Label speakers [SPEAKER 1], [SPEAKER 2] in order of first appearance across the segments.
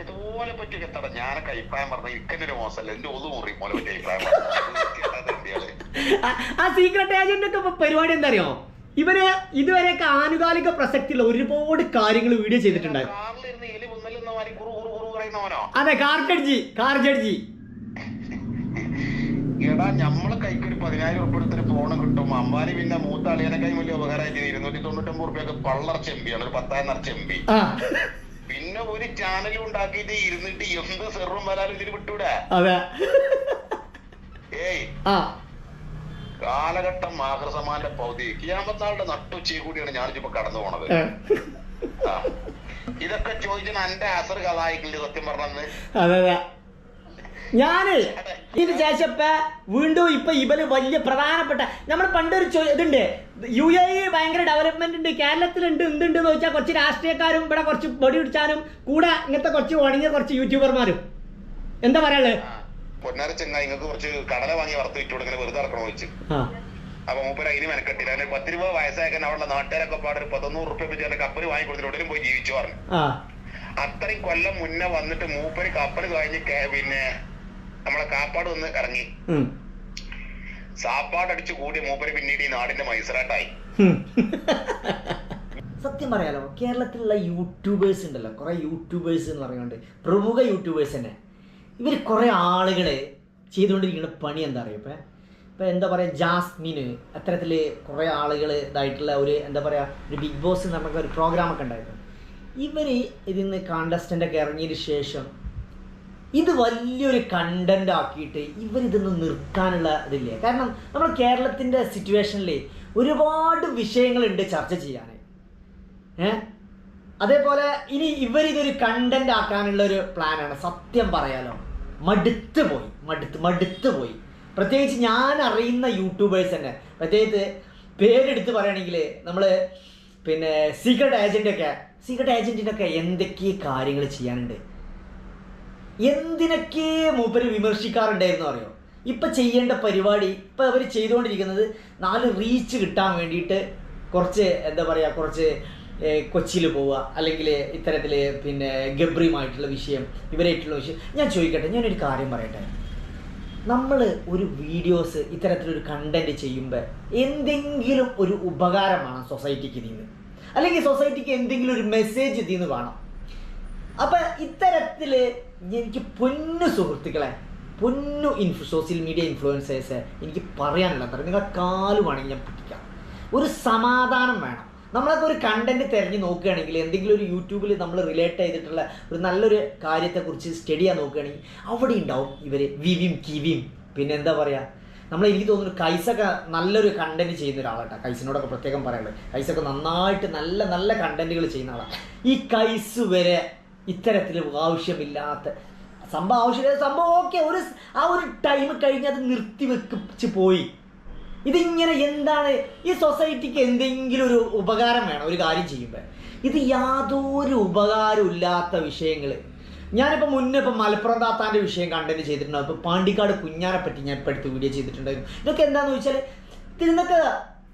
[SPEAKER 1] ഇതുപോലെ പറ്റിയ എത്തട. ഞാനൊക്കെ അഭിപ്രായം പറഞ്ഞ ഇക്കനൊരു മോശമല്ല. എന്റെ ഒതു മുറി പോലെ പറ്റിയ അഭിപ്രായം
[SPEAKER 2] ആ- സീക്രട്ട് ഏജന്റ് ഒക്കെ പരിപാടി എന്താ അറിയോ ഇവർ ഇതുവരെയൊക്കെ ആനുകാലിക പ്രസക്തിയുള്ള ഒരുപാട് കാര്യങ്ങൾ വീഡിയോ ചെയ്തിട്ടുണ്ടായിരുന്നു
[SPEAKER 1] പറയുന്നവനോ?
[SPEAKER 2] അതെ കാർജഡ്ജി കാർ ജഡ്ജി
[SPEAKER 1] എടാ കൈക്ക് ഒരു പതിനായിരം ഉറുപ്പ് എടുത്തൊരു ഫോണ് കിട്ടും. അമ്പാനി പിന്നെ മൂത്ത കൈ വലിയ ഉപകാരമായിട്ട് ഇരുന്നൂറ്റി തൊണ്ണൂറ്റൊമ്പത് ഉറുപ്പ്യൊക്കെ പള്ളർ ചെമ്പിയാണ്. ഒരു പത്തായിരം ചെമ്പി. പിന്നെ ഒരു ചാനലും ഉണ്ടാക്കിയിട്ട് ഇരുന്നിട്ട് എന്ത് സെറും വരാലും ഇതിന് വിട്ടൂടെ? ഏയ്. കാലഘട്ടം മാഹൃസമാന്റെ പൗതി. കിയാമത്താളുടെ നട്ടുച്ചയെ കൂടിയാണ് ഞാനിപ്പോ കടന്നു പോണത്. ഇതൊക്കെ ചോദിച്ചാൽ എന്റെ അസർ കഥായിക്കില്ല സത്യം പറഞ്ഞത്
[SPEAKER 2] ഞാൻ ഇതിന് ശേഷം ഇപ്പൊ വീണ്ടും ഇപ്പൊ ഇവർ വലിയ പ്രധാനപ്പെട്ട നമ്മൾ പണ്ടൊരു ഇതുണ്ട്. യു എ ഇ ഭയങ്കര ഡെവലപ്മെന്റ് ഉണ്ട്. കേരളത്തിലുണ്ട് എന്തുണ്ട് എന്ന് വെച്ചാൽ കുറച്ച് രാഷ്ട്രീയക്കാരും ഇവിടെ കുറച്ച് പൊടി പിടിച്ചാലും കൂടെ ഇങ്ങനത്തെ കുറച്ച് ഉണങ്ങിയ കുറച്ച് യൂട്യൂബർമാരും. എന്താ പറയാൾ
[SPEAKER 1] പൊന്നാര ചെങ്ങായി നിങ്ങൾക്ക് കുറച്ച് കടല വാങ്ങി വറുത്ത് വിറ്റ് കൊടുക്കണ വെറുതെ ഇറക്കണോ വെച്ച്
[SPEAKER 2] ആ.
[SPEAKER 1] അപ്പൊ മൂപ്പര് അതിന് മെനക്കെട്ടില്ല. അതിന് പത്ത് രൂപ അവിടെ നാട്ടുകാരൊക്കെ റുപ്യ വെച്ച് വാങ്ങി കൊടുത്തിട്ട് പോയി ജീവിച്ചു പറഞ്ഞു. അത്രയും കൊല്ലം മുന്നേ വന്നിട്ട് മൂപ്പര് കപ്പൽ കഴിഞ്ഞ് പിന്നെ നമ്മളെ കാപ്പാട് വന്ന് ഇറങ്ങി. സാപ്പാടടിച്ചു കൂടി മൂപ്പര് പിന്നീട് ഈ നാടിന്റെ മൈസറാട്ടായി
[SPEAKER 2] സത്യം പറയാലോ കേരളത്തിലുള്ള യൂട്യൂബേഴ്സ് ഉണ്ടല്ലോ കുറെ യൂട്യൂബേഴ്സ് എന്ന് പറയുന്നുണ്ട് പ്രമുഖ യൂട്യൂബേഴ്സ് തന്നെ. ഇവർ കുറെ ആളുകളെ ചെയ്തുകൊണ്ടിരിക്കുന്ന പണി എന്താ പറയുക ഇപ്പം ഇപ്പം എന്താ പറയുക ജാസ്മിന് അത്തരത്തിൽ കുറേ ആളുകൾ ഇതായിട്ടുള്ള ഒരു എന്താ പറയുക ഒരു ബിഗ് ബോസ് എന്ന് പറഞ്ഞ ഒരു പ്രോഗ്രാമൊക്കെ ഉണ്ടായിരുന്നു. ഇവർ ഇതിൽ നിന്ന് കോണ്ടസ്റ്റന്റൊക്കെ ഇറങ്ങിയതിന് ശേഷം ഇത് വലിയൊരു കണ്ടന്റ് ആക്കിയിട്ട് ഇവരിതൊന്നും നിർത്താനുള്ള ഇതില്ലേ? കാരണം നമ്മൾ കേരളത്തിന്റെ സിറ്റുവേഷനിൽ ഒരുപാട് വിഷയങ്ങളുണ്ട് ചർച്ച ചെയ്യാൻ ഏ? അതേപോലെ ഇനി ഇവരിതൊരു കണ്ടന്റ് ആക്കാനുള്ള ഒരു പ്ലാനാണ് സത്യം പറയാലോ. മടുത്ത് പോയി. മടുത്ത് മടുത്ത് പോയി. പ്രത്യേകിച്ച് ഞാൻ അറിയുന്ന യൂട്യൂബേഴ്സ് തന്നെ. പ്രത്യേകിച്ച് പേരെടുത്ത് പറയുകയാണെങ്കിൽ നമ്മൾ പിന്നെ സീക്രട്ട് ഏജന്റൊക്കെ സീക്രട്ട് ഏജന്റിനൊക്കെ എന്തൊക്കെ കാര്യങ്ങൾ ചെയ്യാനുണ്ട്? എന്തിനൊക്കെ മൂപ്പര് വിമർശിക്കാറുണ്ടായിരുന്നു അറിയോ? ഇപ്പൊ ചെയ്യേണ്ട പരിപാടി ഇപ്പൊ അവർ ചെയ്തുകൊണ്ടിരിക്കുന്നത് നാല് റീച്ച് കിട്ടാൻ വേണ്ടിയിട്ട് കുറച്ച് എന്താ പറയുക കുറച്ച് കൊച്ചിയിൽ പോവുക അല്ലെങ്കിൽ ഇത്തരത്തിൽ പിന്നെ ഗബ്രിയുമായിട്ടുള്ള വിഷയം ഇവരായിട്ടുള്ള വിഷയം. ഞാൻ ചോദിക്കട്ടെ ഞാനൊരു കാര്യം പറയട്ടെ. നമ്മൾ ഒരു വീഡിയോസ് ഇത്തരത്തിലൊരു കണ്ടന്റ് ചെയ്യുമ്പോൾ എന്തെങ്കിലും ഒരു ഉപകാരമാണ് സൊസൈറ്റിക്ക് നിന്ന് അല്ലെങ്കിൽ സൊസൈറ്റിക്ക് എന്തെങ്കിലും ഒരു മെസ്സേജ് ഇതിൽ നിന്ന് വേണം. അപ്പം ഇത്തരത്തിൽ എനിക്ക് പൊന്നു സുഹൃത്തുക്കളെ പൊന്നു ഇൻഫ്ലു സോഷ്യൽ മീഡിയ ഇൻഫ്ലുവൻസേഴ്സ് എനിക്ക് പറയാനുള്ളത് നിങ്ങളെ വേണമെങ്കിൽ ഞാൻ പിടിക്കാം. ഒരു സമാധാനം വേണം. നമ്മളൊക്കെ ഒരു കണ്ടന്റ് തിരഞ്ഞ് നോക്കുകയാണെങ്കിൽ എന്തെങ്കിലും ഒരു യൂട്യൂബിൽ നമ്മൾ റിലേറ്റ് ചെയ്തിട്ടുള്ള ഒരു നല്ലൊരു കാര്യത്തെക്കുറിച്ച് സ്റ്റഡി ചെയ്യാൻ നോക്കുകയാണെങ്കിൽ അവിടെ ഉണ്ടാവും ഇവർ വിവിയും കിവിയും. പിന്നെ എന്താ പറയുക നമ്മൾ എനിക്ക് തോന്നുന്നു കൈസൊക്കെ നല്ലൊരു കണ്ടന്റ് ചെയ്യുന്ന ഒരാളാട്ടോ. കൈസിനോടൊക്കെ പ്രത്യേകം പറയാനുള്ളത്. കൈസൊക്കെ നന്നായിട്ട് നല്ല നല്ല കണ്ടന്റുകൾ ചെയ്യുന്ന ആളാണ് ഈ കൈസ് വരെ ഇത്തരത്തിൽ ആവശ്യമില്ലാത്ത സംഭവം ആവശ്യമില്ല സംഭവം ഓക്കെ ഒരു ആ ഒരു ടൈം കഴിഞ്ഞ് അത് നിർത്തി വെച്ച് പോയി. ഇതിങ്ങനെ എന്താണ് ഈ സൊസൈറ്റിക്ക് എന്തെങ്കിലും ഒരു ഉപകാരം വേണം ഒരു കാര്യം ചെയ്യുമ്പോൾ ഇത് യാതൊരു ഉപകാരമില്ലാത്ത വിഷയങ്ങൾ ഞാനിപ്പോൾ മുന്നേ ഇപ്പം മലപ്പുറം താത്താന്റെ വിഷയം കണ്ടന്റ് ചെയ്തിട്ടുണ്ടാവും ഇപ്പോൾ പാണ്ടിക്കാട് കുഞ്ഞാനെ പറ്റി ഞാൻ ഇപ്പോൾ അടുത്ത് വീഡിയോ ചെയ്തിട്ടുണ്ടായിരുന്നു. ഇതൊക്കെ എന്താണെന്ന് വെച്ചാൽ ഇതിനൊക്കെ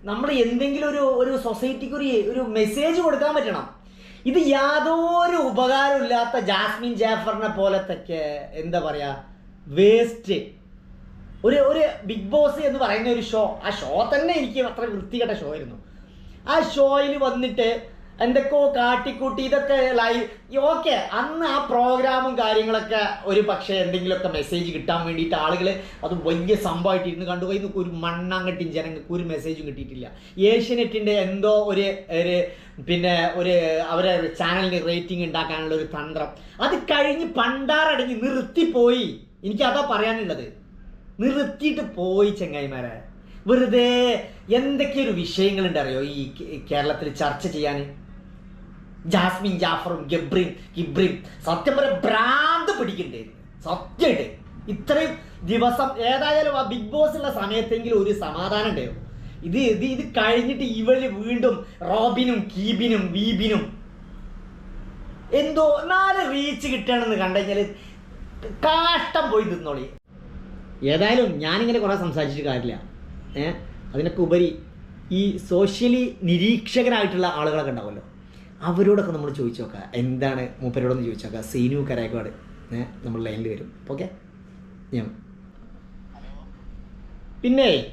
[SPEAKER 2] നമ്മൾ എന്തെങ്കിലും ഒരു ഒരു സൊസൈറ്റിക്ക് ഒരു ഒരു മെസ്സേജ് കൊടുക്കാൻ പറ്റണം. ഇത് യാതൊരു ഉപകാരമില്ലാത്ത ജാസ്മിൻ ജാഫറിനെ പോലത്തെ എന്താ പറയാ വേസ്റ്റ് ഒരു ഒരു ബിഗ് ബോസ് എന്ന് പറയുന്ന ഒരു ഷോ ആ ഷോ തന്നെ എനിക്ക് അത്ര വൃത്തികെട്ട ഷോ ആയിരുന്നു. ആ ഷോയിൽ വന്നിട്ട് എന്തൊക്കെയോ കാട്ടിക്കൂട്ടി ഇതൊക്കെ ലൈവ് ഓക്കെ അന്ന് ആ പ്രോഗ്രാമും കാര്യങ്ങളൊക്കെ ഒരു പക്ഷേ എന്തെങ്കിലുമൊക്കെ മെസ്സേജ് കിട്ടാൻ വേണ്ടിയിട്ട് ആളുകൾ അത് വലിയ സംഭവമായിട്ട് ഇരുന്ന് കണ്ടുപോയി ഇന്ന് ഒരു മണ്ണാങ്കട്ടിയും ജനങ്ങൾക്ക് ഒരു മെസ്സേജും കിട്ടിയിട്ടില്ല. ഏഷ്യനെറ്റിന്റെ എന്തോ ഒരു ഒരു പിന്നെ ഒരു അവരെ ചാനലിന് റേറ്റിംഗ് ഉണ്ടാക്കാനുള്ള ഒരു തന്ത്രം. അത് കഴിഞ്ഞ് പണ്ടാറടങ്ങി നിർത്തിപ്പോയി. എനിക്കതാ പറയാനുള്ളത്. നിർത്തിയിട്ട് പോയി ചെങ്ങായിമാരെ. വെറുതെ എന്തൊക്കെയൊരു വിഷയങ്ങളുണ്ട് അറിയോ ഈ കേരളത്തിൽ ചർച്ച ചെയ്യാൻ? ജാസ്മിൻ ജാഫറും ഗബ്രിയും ഗിബ്രിയും സത്യം പറയാൻ ഭ്രാന്ത് പിടിക്കണ്ടായിരുന്നു സത്യമായിട്ട്. ഇത്രയും ദിവസം ഏതായാലും ആ ബിഗ് ബോസ് ഉള്ള സമയത്തെങ്കിലും ഒരു സമാധാനം ഉണ്ടായിരുന്നു ഇത് ഇത് ഇത് കഴിഞ്ഞിട്ട് ഇവൾ വീണ്ടും റോബിനും കീബിനും വീബിനും എന്തോ നാല് റീച്ച് കിട്ടണമെന്ന് കണ്ടുകഴിഞ്ഞാൽ കാഷ്ടം പോയി തിന്നോളി. ഏതായാലും ഞാനിങ്ങനെ കുറേ സംസാരിച്ചിട്ട് കാര്യമില്ല. ഏഹ് അതിനൊക്കെ ഉപരി ഈ സോഷ്യലി നിരീക്ഷകരായിട്ടുള്ള ആളുകളൊക്കെ ഉണ്ടാവുമല്ലോ. അവരോടൊക്കെ നമ്മൾ ചോദിച്ചു നോക്കുക. എന്താണ് മൂപ്പരോടൊന്ന് ചോദിച്ചു നോക്കുക. സീനു കരേക്കാട് നമ്മൾ ലൈനിൽ വരും. ഓക്കെ ഞാൻ പിന്നെ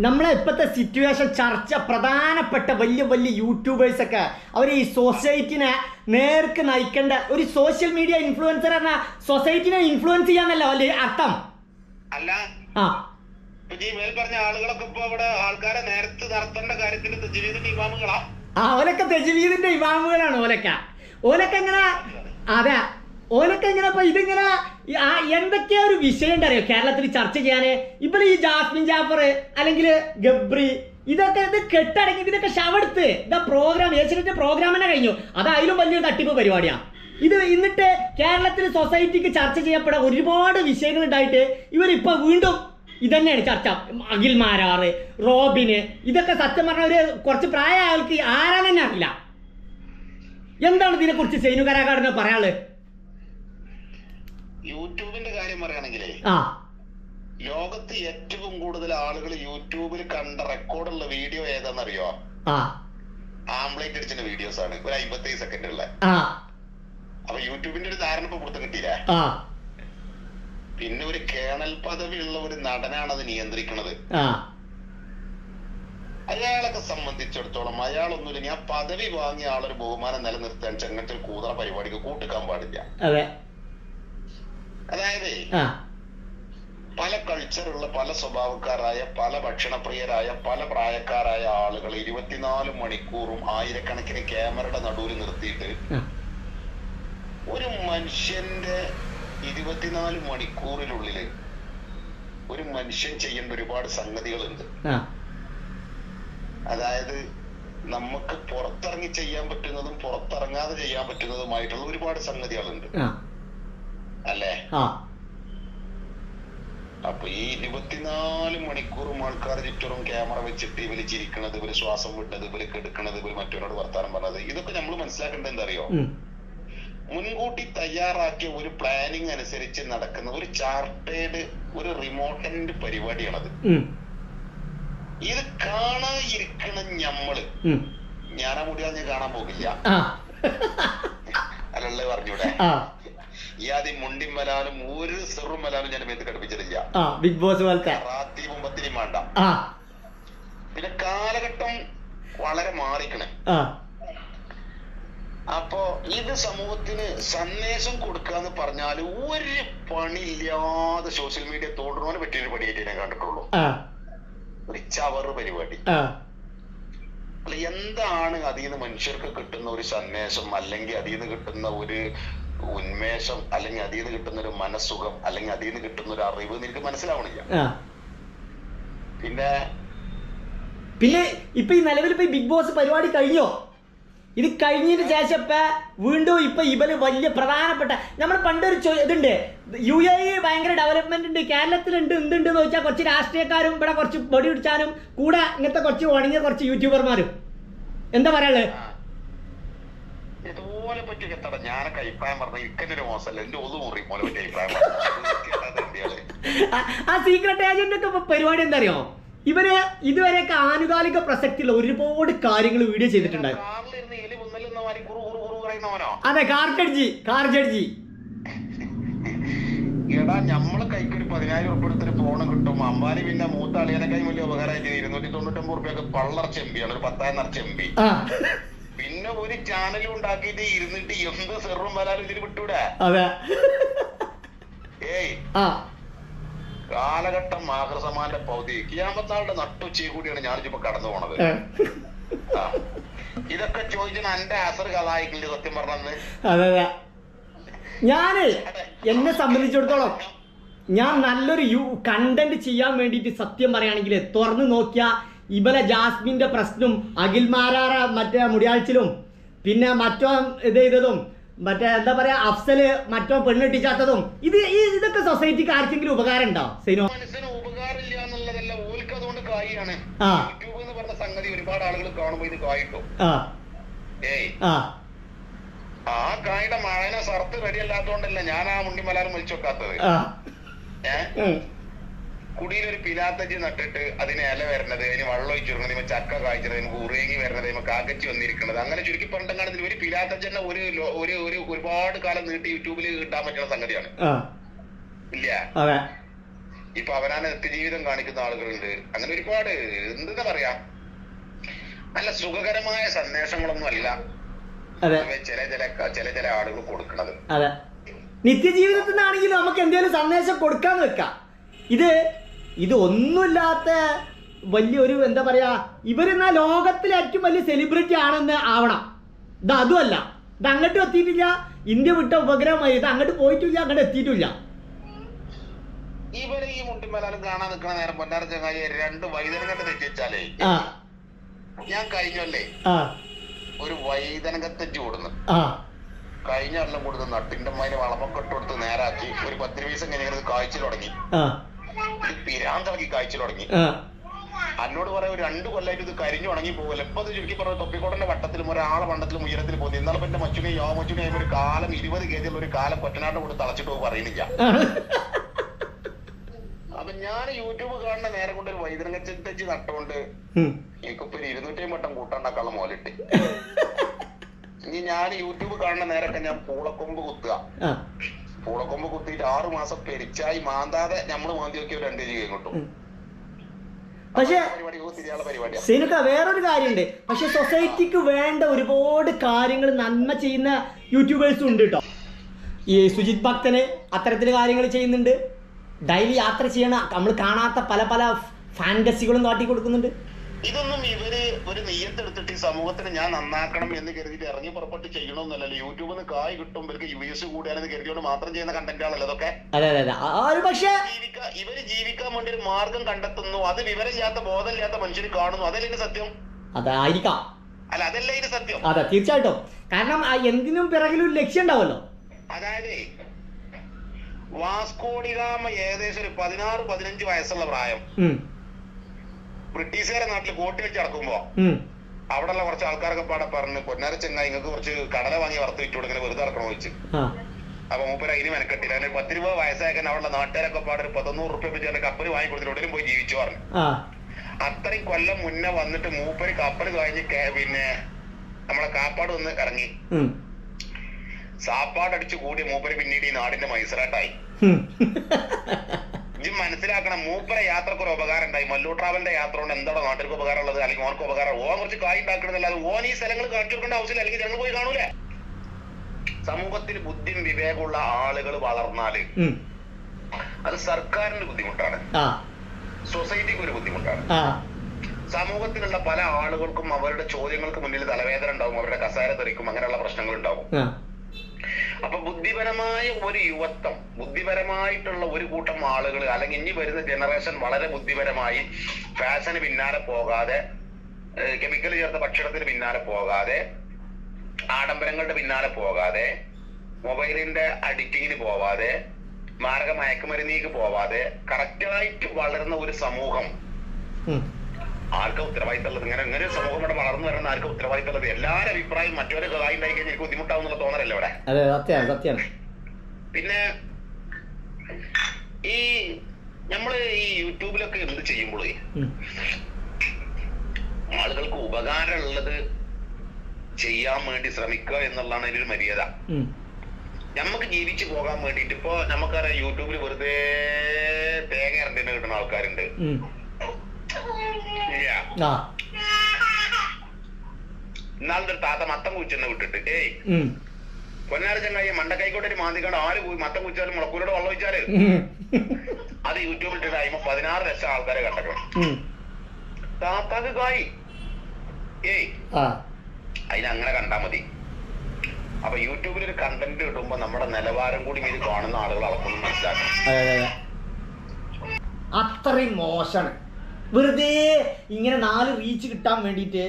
[SPEAKER 2] നമ്മളെ ഇപ്പോഴത്തെ സിറ്റുവേഷൻ ചർച്ച പ്രധാനപ്പെട്ട വലിയ വലിയ യൂട്യൂബേഴ്സൊക്കെ അവർ ഈ സൊസൈറ്റിനെ നേർക്ക് നയിക്കേണ്ട ഒരു സോഷ്യൽ മീഡിയ ഇൻഫ്ലുവൻസർ എന്ന സൊസൈറ്റിനെ ഇൻഫ്ലുവൻസ് ചെയ്യാന്നല്ലോ അല്ലേ അർത്ഥം.
[SPEAKER 1] അല്ല.
[SPEAKER 2] ആ.
[SPEAKER 1] മേൽ പറഞ്ഞ ആളുകളൊക്കെ ഇപ്പൊ അവിടെ ആൾക്കാരെ നേരത്തെ നടത്തേണ്ട കാര്യത്തിൽ ജീവിത ഇമാമുകളാ
[SPEAKER 2] ആ ഓലൊക്കെ തെജുവീദിന്റെ ഇമാമുകളാണ് ഓലക്ക. ഓലക്ക എങ്ങനെ അതെ ഓലക്ക ഇങ്ങനെ ഇപ്പൊ ഇതിങ്ങനെ ആ എന്തൊക്കെയാ ഒരു വിഷയം ഉണ്ടറിയോ? കേരളത്തിൽ ചർച്ച ചെയ്യാന്. ഇപ്പൊ ഈ ജാസ്മിൻ ജാഫർ അല്ലെങ്കിൽ ഗബ്രി ഇതൊക്കെ ഇത് കെട്ടടങ്ങി ഇതിനൊക്കെ ഷവെടുത്ത് ഇതാ പ്രോഗ്രാം ഏഷ്യന്റെ പ്രോഗ്രാം തന്നെ കഴിഞ്ഞു. അത് അതിലും വലിയൊരു തട്ടിപ്പ് പരിപാടിയാണ് ഇത് ഇന്നിട്ട് കേരളത്തിൽ സൊസൈറ്റിക്ക് ചർച്ച ചെയ്യപ്പെടാൻ ഒരുപാട് വിഷയങ്ങൾ ഉണ്ടായിട്ട് ഇവരിപ്പൊ വീണ്ടും ഇതന്നെയാണ് ചർച്ച. അഖിൽ മാരാറ് റോബിന് ഇതൊക്കെ സത്യം പറഞ്ഞ ഒരു കുറച്ച് പ്രായ ആൾക്ക് ആരാ തന്നെ അറിയില്ല. എന്താണ് ഇതിനെക്കുറിച്ച് സൈനു കരാകാടിനെ പറയാൾ
[SPEAKER 1] യൂട്യൂബിന്റെ കാര്യം പറയുകയാണെങ്കിലേ
[SPEAKER 2] ആ.
[SPEAKER 1] ലോകത്ത് ഏറ്റവും കൂടുതൽ ആളുകൾ യൂട്യൂബിൽ കണ്ട റെക്കോർഡുള്ള വീഡിയോ ഏതാണെന്നറിയോ? ആംബ്ലേറ്റ് അടിച്ചിന്റെ വീഡിയോസ് ആണ് ഒരു അമ്പത്തേഴ് സെക്കൻഡ് ഉള്ള. അപ്പൊ യൂട്യൂബിന്റെ ഒരു ധാരണ ഇപ്പൊ കൊടുത്തു കിട്ടിയില്ല? പിന്നെ ഒരു കേണൽ പദവിയുള്ള ഒരു നടനാണ് അത് നിയന്ത്രിക്കുന്നത് അയാളൊക്കെ സംബന്ധിച്ചിടത്തോളം അയാളൊന്നുമില്ല. ഞാൻ പദവി വാങ്ങിയ ആളൊരു ബഹുമാനം നിലനിർത്താൻ ചെങ്ങത്തിൽ കൂതറ പരിപാടിക്ക് കൂട്ടിക്കാൻ പാടില്ല. അതായത് പല കൾച്ചറുള്ള പല സ്വഭാവക്കാരായ പല ഭക്ഷണപ്രിയരായ പല പ്രായക്കാരായ ആളുകൾ ഇരുപത്തിനാല് മണിക്കൂറും ആയിരക്കണക്കിന് ക്യാമറയുടെ നടുവിൽ നിർത്തിയിട്ട് ഒരു മനുഷ്യന്റെ ഇരുപത്തിനാല് മണിക്കൂറിനുള്ളിൽ ഒരു മനുഷ്യൻ ചെയ്യേണ്ട ഒരുപാട് സംഗതികളുണ്ട്. അതായത് നമുക്ക് പുറത്തിറങ്ങി ചെയ്യാൻ പറ്റുന്നതും പുറത്തിറങ്ങാതെ ചെയ്യാൻ പറ്റുന്നതുമായിട്ടുള്ള ഒരുപാട് സംഗതികളുണ്ട്. അല്ലേ? അപ്പൊ ഈ ഇരുപത്തിനാല് മണിക്കൂറും ആൾക്കാർ ചുറ്റും ക്യാമറ വെച്ചിട്ട് ഇവർ ചിരിക്കണത് ഇവർ ശ്വാസം വിട്ടത് ഇവർ കെടുക്കണത് ഇവർ മറ്റവരോട് വർത്താനം പറഞ്ഞത് ഇതൊക്കെ നമ്മൾ മനസ്സിലാക്കേണ്ടത് എന്താ അറിയോ? മുൻകൂട്ടി തയ്യാറാക്കിയ ഒരു പ്ലാനിങ് അനുസരിച്ച് നടക്കുന്ന ഒരു ചാർട്ടേഡ് ഒരു റിമോട്ടന്റ് പരിപാടിയാണത്. ഇത് കാണാതിരിക്കണ
[SPEAKER 2] ഞമ്മൾ.
[SPEAKER 1] ഞാനാ മുടിയാഞ്ഞ് കാണാൻ പോകില്ല. അല്ലല്ലേ പറഞ്ഞൂടെ? ഈ ആദ്യം മുണ്ടിം മലാലും ഒരു സെറും മലാലും ഞാൻ മേത്ത് കടുപ്പിച്ചിട്ടില്ല.
[SPEAKER 2] ബിഗ് ബോസ് പോലത്തെ.
[SPEAKER 1] റാത്തി മുമ്പത്തിനും വേണ്ട. പിന്നെ കാലഘട്ടം വളരെ മാറിക്കണേ. അപ്പോ ഇത് സമൂഹത്തിന് സന്ദേശം കൊടുക്കാന്ന് പറഞ്ഞാൽ ഒരു പണിയില്ലാതെ സോഷ്യൽ മീഡിയ തോണ്ടുന്നവനെ പറ്റിയൊരു പണിയായിട്ട് ഞാൻ കണ്ടിട്ടുള്ളൂ. ഒരു ചവറ് പരിപാടി. അല്ല എന്താണ് അതിൽ നിന്ന് മനുഷ്യർക്ക് കിട്ടുന്ന ഒരു സന്ദേശം? അല്ലെങ്കിൽ അതിൽ നിന്ന് കിട്ടുന്ന ഒരു ഉന്മേഷം? അല്ലെങ്കിൽ അതിൽ നിന്ന് കിട്ടുന്ന ഒരു മനസ്സുഖം? അല്ലെങ്കിൽ അതിൽ നിന്ന് കിട്ടുന്ന ഒരു അറിവ്? നിനക്ക് മനസ്സിലാവണില്ല. പിന്നെ
[SPEAKER 2] പിന്നെ ഇപ്പൊ ഈ നിലവിൽ ഇപ്പൊ ബിഗ് ബോസ് പരിപാടി കഴിഞ്ഞോ? ഇത് കഴിഞ്ഞതിന് ശേഷം ഇപ്പൊ വീണ്ടും ഇപ്പൊ ഇവർ വലിയ പ്രധാനപ്പെട്ട നമ്മൾ പണ്ടൊരു ഇതുണ്ട്. യു എ ഇ ഭയങ്കര ഡെവലപ്മെന്റ് ഉണ്ട് കേരളത്തിലുണ്ട് എന്തുണ്ട് എന്ന് വെച്ചാൽ കുറച്ച് രാഷ്ട്രീയക്കാരും ഇവിടെ കുറച്ച് ബോഡി പിടിച്ചാലും കൂടെ ഇങ്ങനത്തെ കുറച്ച് ഉണങ്ങിയ കുറച്ച് യൂട്യൂബർമാരും. എന്താ പറയാൾ
[SPEAKER 1] ആ, ഇതുപോലെ പറ്റി എത്തട ഞാനൊക്കെ അഭിപ്രായം പറഞ്ഞ ഇക്കന്റെ ഒരു മോശമല്ല. എന്റെ ഒതു മുറി പോലെ പറ്റി അഭിപ്രായം
[SPEAKER 2] ആ- സീക്രട്ട് ഏജന്റ് ഒക്കെ പരിപാടി എന്താ അറിയോ ഇവർ ഇതുവരെയൊക്കെ ആനുകാലിക പ്രസക്തിയുള്ള ഒരുപാട് കാര്യങ്ങൾ വീഡിയോ ചെയ്തിട്ടുണ്ടായിരുന്നു
[SPEAKER 1] കാറിലിരുന്ന് എലി മുന്നലുന്ന മാതിരി കുറു കുറു കുറു പറയുന്നവനോ?
[SPEAKER 2] അതെ കാർ ജഡ്ജി കാർ ജഡ്ജി
[SPEAKER 1] എടാ ഞമ്മൾ കൈക്ക് ഒരു പതിനായിരം ഉറുപ്പ എടുത്തൊരു ഫോൺ കിട്ടും. അമ്പാനി പിന്നെ മൂത്ത അളിയനക്കായി വലിയ ഉപകാരമായിട്ട് ഇരുന്നൂറ്റി തൊണ്ണൂറ്റൊമ്പത് ഉറുപ്പ്യൊക്കെ പള്ളർച്ച എം ആണ് ഒരു പത്തായിരം പി പിന്നെ ഒരു ചാനലും ഉണ്ടാക്കിയിട്ട് ഇരുന്നിട്ട് എന്ത് സെറും വരാനും ഇതിന് വിട്ടൂടെ? ഏയ്. കാലഘട്ടം മാഹൃസമാന്റെ പൗതി. കിയാമത്താളുടെ നട്ടുച്ചയിൽ കൂടിയാണ് ഞാനിപ്പോ കടന്നു പോണത്. ഇതൊക്കെ എന്റെ കഥായിക്കില്ല സത്യം
[SPEAKER 2] അതെ അതെ. ഞാൻ എന്നെ സംബന്ധിച്ചിടത്തോളം ഞാൻ നല്ലൊരു യു കണ്ടന്റ് ചെയ്യാൻ വേണ്ടിയിട്ട് സത്യം പറയുകയാണെങ്കിൽ തുറന്നു നോക്കിയ ഇവലെ ജാസ്മിന്റെ പ്രശ്നം അഖിൽമാരാറ മറ്റേ മുടിയാഴ്ചയിലും പിന്നെ മറ്റോ ഇത് ചെയ്തതും മറ്റേ എന്താ പറയാ അഫ്സൽ മറ്റോ പെണ്ണിട്ടിച്ചാത്തതും ഇത് ഈ ഇതൊക്കെ സൊസൈറ്റിക്ക് ആർക്കെങ്കിലും ഉപകാരം ഉണ്ടോ സിനിമ
[SPEAKER 1] മനസ്സിന് ഉപകാരമില്ല എന്നുള്ളതല്ല ഓൽക്ക് അതുകൊണ്ട്
[SPEAKER 2] ആ.
[SPEAKER 1] സംഗതി ഒരുപാട് ആളുകൾ കാണുമ്പോ ഇത് കായിട്ടു?
[SPEAKER 2] ആ.
[SPEAKER 1] ഏയ്.
[SPEAKER 2] ആ.
[SPEAKER 1] കായുടെ മഴനെ സർത്ത് റെഡി അല്ലാത്തോണ്ടല്ല ഞാൻ ആ മുണ്ടി വലിച്ചു വെക്കാത്തത്.
[SPEAKER 2] ആ.
[SPEAKER 1] ഏ?
[SPEAKER 2] ഉം.
[SPEAKER 1] കുടിയിലൊരു പിലാത്തജി നട്ടിട്ട് അതിന് ഇല വരണത് അതിന് വെള്ളം ഒഴിച്ചിരുന്നത് അതിന് ചക്ക കായ്ച്ചത് നമുക്ക് ഉറേങ്ങി വരണത് അതിന് കാക്കച്ചി വന്നിരിക്കുന്നത് അങ്ങനെ ചുരുക്കി പറഞ്ഞിട്ടുണ്ടെങ്കിൽ ഒരു പിലാത്തജന്റെ ഒരു ഒരു ഒരു ഒരുപാട് കാലം നീട്ടി യൂട്യൂബിൽ കിട്ടാൻ പറ്റുന്ന സംഗതിയാണ്. ഇല്ല. ഇപ്പൊ അവനാണ് നിത്യജീവിതം കാണിക്കുന്ന ആളുകളുണ്ട്. അങ്ങനെ ഒരുപാട്. എന്താ പറയാ? നല്ല സുഖകരമായ സന്ദേശങ്ങളൊന്നും അല്ല ചില ചില ചില ചില ആളുകൾ കൊടുക്കുന്നത്.
[SPEAKER 2] അതെ. നിത്യജീവിതത്തിൽ നിന്നാണെങ്കിലും നമുക്ക് എന്തെങ്കിലും സന്ദേശം കൊടുക്കാൻ വെക്കാം. ഇത് ഇത് ഒന്നുമില്ലാത്ത വലിയൊരു എന്താ പറയാ ഇവരെന്നാ ലോകത്തിലെ ഏറ്റവും വലിയ സെലിബ്രിറ്റി ആണെന്ന് ആവണം. ഇത് അതുമല്ല. ഇത് അങ്ങോട്ട് എത്തിയിട്ടില്ല. ഇന്ത്യ വിട്ട ഉപഗ്രഹമായി. ഇത് അങ്ങോട്ട് പോയിട്ടില്ല അങ്ങോട്ട് എത്തിയിട്ടില്ല.
[SPEAKER 1] ഇവർ ഈ മുട്ടിമേലാലും കാണാൻ നിൽക്കുന്ന നേരം പൊന്നാര ചങ്ങായി രണ്ട് വൈദ്യുതി തെറ്റിച്ചാലേ ഞാൻ കഴിഞ്ഞല്ലേ? ഒരു വൈതനകത്തെച്ച് കൊടുന്നു കഴിഞ്ഞ കൊല്ലം കൊടുത്ത് നട്ടിന്റെ മതിന് വളമൊക്കെ ഇട്ട് കൊടുത്ത് നേരാക്കി. ഒരു പത്ത് ദിവസം കഴിഞ്ഞത് കാഴ്ച തുടങ്ങി. പിരാന്തളക്കി കാഴ്ച തുടങ്ങി. എന്നോട് പറയാം ഒരു രണ്ട് കൊല്ലായിട്ട് ഇത് കരിഞ്ഞു ഉണങ്ങി പോകല്ല. ഇപ്പൊ അത് ചുരുക്കി പറഞ്ഞ തൊപ്പിക്കോടന്റെ വട്ടത്തിലും ഒരാളെ വണ്ടത്തിലും ഉയരത്തിൽ പോകുന്നു. ഇന്നലെ എന്റെ മച്ചുനെ യോ മച്ചുനെ ഒരു കാലം ഇരുപത് കെ ജിയുള്ള ഒരു കാലം കൊറ്റനാട്ടം കൊടുത്ത് തളച്ചിട്ട് പറയുന്നില്ല. ഞാൻ യൂട്യൂബ് കാണുന്ന നേരം കൊണ്ട് ഒരു വൈദ്യുതച്ച് നട്ടുകൊണ്ട്
[SPEAKER 2] ഉം.
[SPEAKER 1] എനിക്കിപ്പോ ഒരു ഇരുന്നൂറ്റി വട്ടം കൂട്ടാണ്ടാക്കാനുള്ള മോലിട്ട്. ഇനി ഞാൻ യൂട്യൂബ് കാണുന്ന നേരൊക്കെ ഞാൻ പൂളക്കൊമ്പ് കുത്തുക. പൂളക്കൊമ്പ് കുത്തിയിട്ട് ആറു മാസം പെരിച്ചായി മാന്താതെ നമ്മൾ മാന്തി നോക്കിയ രണ്ടു രണ്ട് ജി കിട്ടും.
[SPEAKER 2] പക്ഷേ സീനുക്ക വേറൊരു കാര്യമുണ്ട് പക്ഷെ സൊസൈറ്റിക്ക് വേണ്ട ഒരുപാട് കാര്യങ്ങൾ നന്മ ചെയ്യുന്ന യൂട്യൂബേഴ്സും ഉണ്ട് കേട്ടോ ഈ സുജിത് ഭക്തന് അത്തരത്തിൽ കാര്യങ്ങൾ ചെയ്യുന്നുണ്ട്. ഡെയിലി യാത്ര ചെയ്യണ നമ്മൾ കാണാത്ത പല പല ഫാന്റസികളും കാട്ടി കൊടുക്കുന്നുണ്ട്.
[SPEAKER 1] ഇതൊന്നും ഇവർ ഒരു നെയ്യത്തെടുത്തിട്ട് ഈ സമൂഹത്തിന് ഞാൻ നന്നാക്കണം എന്ന് കരുതിയിട്ട് ഇറങ്ങി പുറപ്പെട്ട് ചെയ്യണമെന്നല്ലല്ലോ യൂട്യൂബിൽ നിന്ന് കായ് കിട്ടും ഇവർക്ക് വ്യൂസ് കൂടാനെന്ന് കരുതിയോണ്ട് മാത്രം ചെയ്യുന്ന കണ്ടന്റാണല്ലോ ഇതൊക്കെ. ഇവർ ജീവിക്കാൻ വേണ്ടി ഒരു മാർഗം കണ്ടെത്തുന്നു. അത് വിവരമില്ലാത്ത ബോധമില്ലാത്ത മനുഷ്യർ കാണുന്നു. അതല്ലേ ഇതിന് സത്യം?
[SPEAKER 2] അതായിരിക്കാം.
[SPEAKER 1] അല്ല അതല്ലേ ഇതിന് സത്യം?
[SPEAKER 2] അതെ തീർച്ചയായിട്ടും. കാരണം എന്തിനും പിറകിലും ലക്ഷ്യം ഉണ്ടാവല്ലോ.
[SPEAKER 1] അതായത് വാസ്കോഡിഗാമ ഏകദേശം ഒരു പതിനാറ് പതിനഞ്ച് വയസ്സുള്ള പ്രായം. ബ്രിട്ടീഷുകാരെ നാട്ടിൽ കോട്ടി വെച്ച് നടക്കുമ്പോ അവിടെയുള്ള കുറച്ച് ആൾക്കാരൊക്കെ പാടെ പറഞ്ഞു പൊന്നാര ചെങ്ങായി നിങ്ങൾക്ക് കുറച്ച് കടല വാങ്ങി വറുത്ത് വിറ്റു കൊടുങ്ങനെ വെറുതെ ഇറക്കണോ വെച്ച് അപ്പൊ മൂപ്പര അതിന് മെനക്കെട്ടില്ല. അതിന് പത്ത് രൂപ വയസ്സായക്കാൻ അവിടെ നാട്ടുകാരൊക്കെ പാടെ ഒരു പതിനൂറ് റുപ്യ വെച്ച് എന്റെ കപ്പൽ വാങ്ങി കൊടുത്തിട്ട് ഉടനെ പോയി ജീവിച്ചു പറഞ്ഞു. അത്രയും കൊല്ലം മുന്നേ വന്നിട്ട് മൂപ്പര് കപ്പൽ കഴിഞ്ഞ് പിന്നെ നമ്മളെ കാപ്പാട് വന്ന് ഇറങ്ങി സാപ്പാടടിച്ചു കൂടിയ മൂപ്പര് പിന്നീട് ഈ നാടിന്റെ മൈസറാട്ടായി. ഇത് മനസ്സിലാക്കണം. മൂപ്പര യാത്രയ്ക്ക് ഒരു ഉപകാരം ഉണ്ടായി മല്ലു ട്രാവലിന്റെ യാത്ര കൊണ്ട് എന്താണ് നാട്ടിൽ ഉപകാരം ഉള്ളത് അല്ലെങ്കിൽ ഓർക്ക് ഉപകാരം ഓൻ കുറച്ച് കായ് ഉണ്ടാക്കണതല്ലാതെ ഓൻ ഈ സ്ഥലങ്ങൾ കാണിച്ചു കൊടുക്കേണ്ട ആവശ്യമില്ല. അല്ലെങ്കിൽ ഞങ്ങൾ പോയി കാണൂലേ. സമൂഹത്തിൽ ബുദ്ധിയും വിവേകമുള്ള ആളുകൾ
[SPEAKER 2] വളർന്നാൽ.
[SPEAKER 1] അത് സർക്കാരിന്റെ ബുദ്ധിമുട്ടാണ്. സൊസൈറ്റിക്ക് ഒരു ബുദ്ധിമുട്ടാണ്. സമൂഹത്തിലുള്ള പല ആളുകൾക്കും അവരുടെ ചോദ്യങ്ങൾക്ക് മുന്നിൽ തലവേദന ഉണ്ടാവും. അവരുടെ കസാര തെറിക്കും അങ്ങനെയുള്ള പ്രശ്നങ്ങൾ ഉണ്ടാവും. അപ്പൊ ബുദ്ധിപരമായ ഒരു യുവത്വം ബുദ്ധിപരമായിട്ടുള്ള ഒരു കൂട്ടം ആളുകൾ അല്ലെങ്കിൽ ഇനി വരുന്ന ജനറേഷൻ വളരെ ബുദ്ധിപരമായി ഫാഷന് പിന്നാലെ പോകാതെ കെമിക്കൽ ചേർത്ത ഭക്ഷണത്തിന് പിന്നാലെ പോകാതെ ആഡംബരങ്ങളുടെ പിന്നാലെ പോകാതെ മൊബൈലിന്റെ അഡിക്റ്റിങ്ങിന് പോവാതെ മാരക മയക്കുമരുന്നിക്ക് പോവാതെ കറക്റ്റായിട്ട് വളരുന്ന ഒരു സമൂഹം. ആർക്കാ ഉത്തരവാദിത്തമുള്ളത്? ഇങ്ങനെ ഇങ്ങനെ ഒരു സമൂഹം ഇവിടെ വളർന്നു വരുന്ന ആർക്കാ ഉത്തരവാദിത്തമുള്ളത്? എല്ലാവരും അഭിപ്രായം മറ്റൊരു കായി ഉണ്ടായി കഴിഞ്ഞാൽ എനിക്ക് തോന്നലല്ലേ ഇവിടെ?
[SPEAKER 2] അതെ
[SPEAKER 1] പിന്നെ ഈ നമ്മൾ ഈ യൂട്യൂബിലൊക്കെ എന്ത് ചെയ്യുമ്പോഴേ. ആളുകൾക്ക് ഉപകാരമുള്ളത് ചെയ്യാൻ വേണ്ടി ശ്രമിക്കുക എന്നുള്ളതാണ് അതിലൊരു മര്യാദ. നമുക്ക് ജീവിച്ചു പോകാൻ വേണ്ടിയിട്ട് ഇപ്പൊ നമുക്കറിയാം യൂട്യൂബിൽ വെറുതെ തേങ്ങ ഇറണ്ടിന് കിട്ടുന്ന ആൾക്കാരുണ്ട്.
[SPEAKER 2] ആ.
[SPEAKER 1] താത്ത മത്തം കുച്ചെന്ന് വിട്ടിട്ട്. ഏയ്. പൊന്നാര ചങ്ങായി മണ്ടക്കൈക്കോട്ട് ഒരു മാന്തിക്കാണ്ട് ആര് പോയി മത്തം കുച്ചാലും മുളക്കൂരോട് വെള്ളം
[SPEAKER 2] ഒഴിച്ചാൽ.
[SPEAKER 1] അത് യൂട്യൂബിൽ ഇട്ടിട്ട് കഴിയുമ്പോ പതിനാറ് ലക്ഷം ആൾക്കാരെ കണ്ടക്കണം. താത്താക്ക് കായി. ഏയ്. അതിനങ്ങനെ കണ്ടാ മതി. അപ്പൊ യൂട്യൂബിൽ ഒരു കണ്ടന്റ് ഇടുമ്പോ നമ്മുടെ നിലവാരം കൂടി ഇത് കാണുന്ന ആളുകൾ അളക്കുന്നു മനസ്സിലാക്കണം.
[SPEAKER 2] അതെ അതെ അതെ. അത്രയും മോശമാണ്. വെറുതെ ഇങ്ങനെ നാല് റീച്ച് കിട്ടാൻ വേണ്ടിയിട്ട്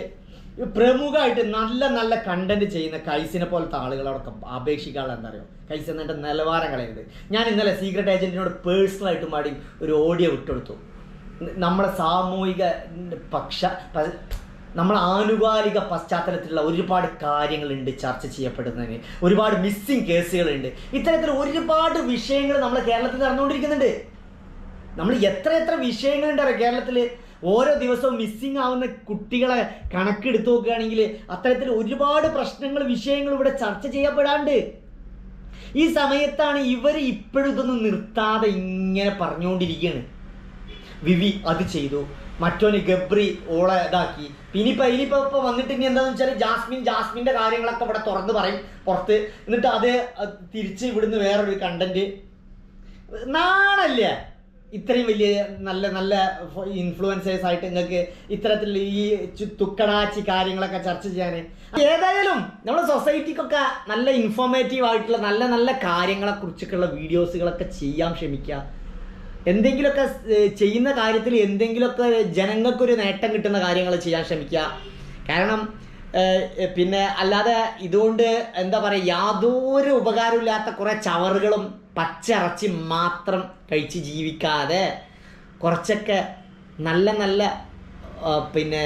[SPEAKER 2] പ്രമുഖമായിട്ട് നല്ല നല്ല കണ്ടന്റ് ചെയ്യുന്ന കൈസിനെ പോലത്തെ ആളുകളോടൊക്കെ അപേക്ഷിക്കാനുള്ള എന്താ പറയുക കൈസ് എന്നിട്ട് നിലവാരം കളയരുത്. ഞാൻ ഇന്നലെ സീക്രട്ട് ഏജന്റിനോട് പേഴ്സണലായിട്ട് മാടി ഒരു ഓഡിയോ വിട്ടെടുത്തു. നമ്മുടെ സാമൂഹിക പക്ഷ നമ്മളെ ആനുകാലിക പശ്ചാത്തലത്തിലുള്ള ഒരുപാട് കാര്യങ്ങളുണ്ട് ചർച്ച ചെയ്യപ്പെടുന്നതിന്. ഒരുപാട് മിസ്സിങ് കേസുകളുണ്ട് ഇത്തരത്തിൽ ഒരുപാട് വിഷയങ്ങൾ നമ്മുടെ കേരളത്തിൽ നടന്നുകൊണ്ടിരിക്കുന്നുണ്ട്. നമ്മൾ എത്ര എത്ര വിഷയങ്ങളുണ്ട് കേരളത്തിൽ ഓരോ ദിവസവും മിസ്സിങ് ആവുന്ന കുട്ടികളെ കണക്കെടുത്ത് നോക്കുകയാണെങ്കിൽ അത്തരത്തിൽ ഒരുപാട് പ്രശ്നങ്ങൾ വിഷയങ്ങൾ ഇവിടെ ചർച്ച ചെയ്യപ്പെടാണ്ട്. ഈ സമയത്താണ് ഇവർ ഇപ്പോഴും ഇതൊന്നും നിർത്താതെ ഇങ്ങനെ പറഞ്ഞുകൊണ്ടിരിക്കുകയാണ് വിവി അത് ചെയ്തു. മറ്റോന് ഗബ്രി ഓളെ ഇതാക്കി. പിന്നെ ഇപ്പൊ ഇനിയിപ്പോ ഇപ്പൊ വന്നിട്ട് ഇനി എന്താന്ന് വെച്ചാൽ ജാസ്മിൻ ജാസ്മിന്റെ കാര്യങ്ങളൊക്കെ ഇവിടെ തുറന്ന് പറയും പുറത്ത്. എന്നിട്ട് അത് തിരിച്ച് ഇവിടുന്ന് വേറൊരു കണ്ടന്റ് നാണല്ലേ? ഇത്രയും വലിയ നല്ല നല്ല ഇൻഫ്ലുവൻസേഴ്സ് ആയിട്ട് നിങ്ങൾക്ക് ഇത്തരത്തിൽ ഈ തുക്കടാച്ചി കാര്യങ്ങളൊക്കെ ചർച്ച ചെയ്യാൻ ഏതായാലും നമ്മുടെ സൊസൈറ്റിക്കൊക്കെ നല്ല ഇൻഫോർമേറ്റീവ് ആയിട്ടുള്ള നല്ല നല്ല കാര്യങ്ങളെ കുറിച്ചൊക്കെയുള്ള വീഡിയോസുകളൊക്കെ ചെയ്യാൻ ശ്രമിക്കുക എന്തെങ്കിലുമൊക്കെ ചെയ്യുന്ന കാര്യത്തിൽ എന്തെങ്കിലുമൊക്കെ ജനങ്ങൾക്കൊരു നേട്ടം കിട്ടുന്ന കാര്യങ്ങൾ ചെയ്യാൻ ശ്രമിക്കുക കാരണം പിന്നെ അല്ലാതെ ഇതുകൊണ്ട് എന്താ പറയുക യാതൊരു ഉപകാരമില്ലാത്ത കുറേ ചവറുകളും പച്ചിറച്ചി മാത്രം കഴിച്ച് ജീവിക്കാതെ കുറച്ചൊക്കെ നല്ല നല്ല പിന്നെ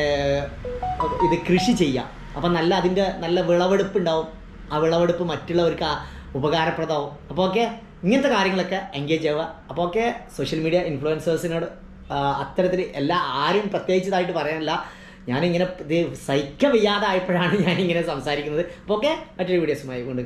[SPEAKER 2] ഇത് കൃഷി ചെയ്യാം. അപ്പം നല്ല അതിന്റെ നല്ല വിളവെടുപ്പ് ഉണ്ടാവും ആ വിളവെടുപ്പ് മറ്റുള്ളവർക്ക് ഉപകാരപ്രദമാവും. അപ്പോൾ ഓക്കെ ഇങ്ങനത്തെ കാര്യങ്ങളൊക്കെ എൻഗേജ് ആവുക അപ്പോൾ ഓക്കെ സോഷ്യൽ മീഡിയ ഇൻഫ്ലുവൻസേഴ്സിനോട് അത്തരത്തിൽ എല്ലാ ആരും പ്രത്യേകിച്ചതായിട്ട് പറയാനില്ല. ഞാനിങ്ങനെ ഇത് സഹിക്കവയ്യാതായപ്പോഴാണ് ഞാനിങ്ങനെ സംസാരിക്കുന്നത്. അപ്പോൾ ഓക്കെ മറ്റൊരു വീഡിയോസുമായി കൊണ്ട്